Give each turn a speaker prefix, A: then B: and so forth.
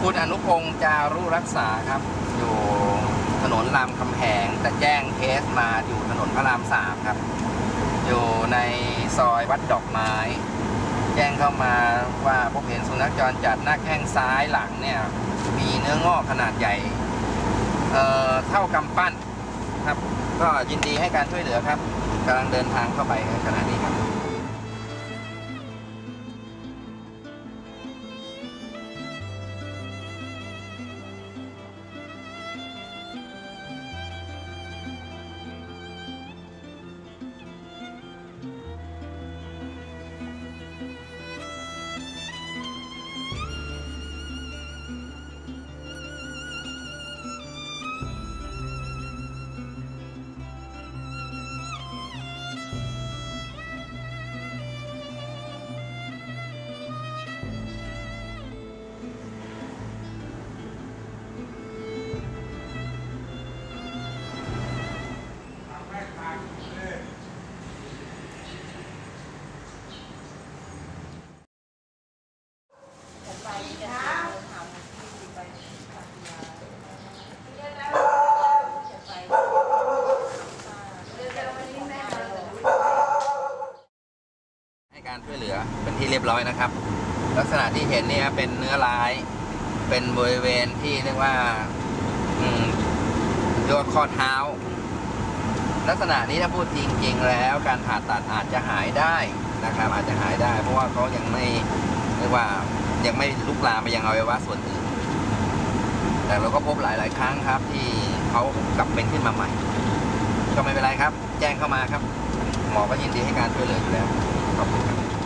A: คุณอนุพงศ์จารุรักษาครับ อยู่ถนนรามคำแหงแต่แจ้งเคสมาอยู่ถนนพระรามสามครับ อยู่ในซอยวัดดอกไม้ แจ้งเข้ามาว่าพบเห็นสุนัขจรจัดหน้าแข้งซ้ายหลังเนี่ย มีเนื้องอกขนาดใหญ่เอ่อเท่ากำปั้นครับ ก็ยินดีให้การช่วยเหลือครับกำลังเดินทางเข้าไปขณะนี้ครับ การช่วยเหลือเป็นที่เรียบร้อยนะครับ ลักษณะที่เห็นเนี่ยเป็นเนื้อร้าย เป็นบริเวณที่เรียกว่าอยอดข้อเท้า ลักษณะนี้ถ้าพูดจริง ๆ แล้วการผ่าตัดอาจจะหายได้นะครับ อาจจะหายได้ เพราะว่าเขายังไม่เรียกว่ายังไม่ลุกลามไปยังอวัยวะส่วนอื่น แต่เราก็พบหลาย ๆ ครั้งครับ ที่เขากลับเป็นขึ้นมาใหม่ ก็ไม่เป็นไรครับ แจ้งเข้ามาครับ หมอก็ยินดีให้การช่วยเหลืออยู่แล้ว 何?